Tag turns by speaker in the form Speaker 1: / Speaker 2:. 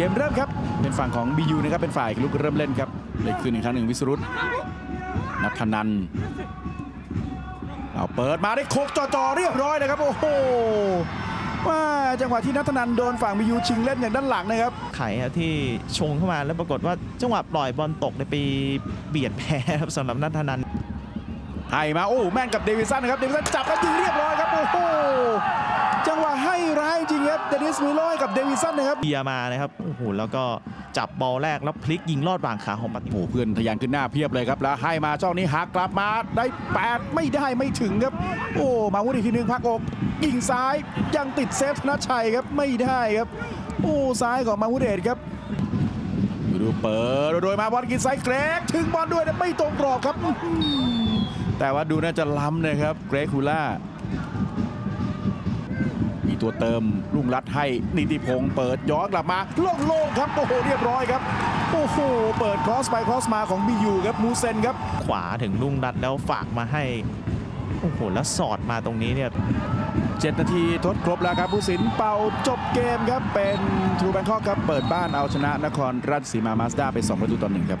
Speaker 1: เกมเริ่มครับ เป็นฝั่งของ BU นะครับเป็นฝ่ายลุกเริ่มเล่นครับเลยขึ้นอีกครั้งหนึ่งวิสรุตนัทธนันเอาเปิดมาได้โคกจ่อๆเรียบร้อยนะครับ โอ้โหว่าจังหวะที่นัทนันโดนฝั่ง BU ชิงเล่นอย่างด้านหลังนะครับ
Speaker 2: ไข่ครับที่ชงเข้ามาแล้วปรากฏว่าจังหวะปล่อยบอลตกในยไปเบียดแพ้ครับสำหรับนัทนันท์
Speaker 1: ให้มาโอ้แม่นกับเดวิสันนะครับเดวิสันจับแล้วยิงเรียบ ให้ร้ายจริงครับเดนิสมิโลให้กับเดวิสันนะครับ
Speaker 2: เบียร์มานะครับโอ้โหแล้วก็จับบอลแรกแล้วพลิกยิงลอดวางขาของปฏิ
Speaker 1: โอ้โหเพื่อนทะยานขึ้นหน้าเพียบเลยครับแล้วให้มาช่องนี้หักกลับมาได้ 8 ไม่ได้ไม่ถึงครับ โอ้มาวุฒิทีหนึ่งพักอกยิงซ้ายยังติดเซฟธนชัยครับไม่ได้ครับโอ้ซ้ายของมาวุฒิเดชครับดูเปิดโดยมาบอลกินไซด์เกรกถึงบอลด้วยแต่ไม่ตรงกรอบครับอื้อหือแต่ว่าดูน่าจะล้ำนะครับเกรกคูล่ามี ตัวเติมลุงรัดให้นิติพงศ์เปิดย้อนกลับมาโล่งๆครับโอ้โหเรียบร้อยครับโอ้โหเปิดครอสไปครอสมาของบียูครับมูเซนครับ
Speaker 2: ขวาถึงลุ่งรัดแล้วฝากมาให้โอ้โหแล้วสอดมาตรงนี้เนี่ย
Speaker 1: 7นาทีทดครบแล้วครับผู้สินเป่าจบเกมครับ เป็นทรูแบงคอกครับ เปิดบ้านเอาชนะนครราชสีมามาสด้าไป 2 ประตูต่อหนึ่งครับ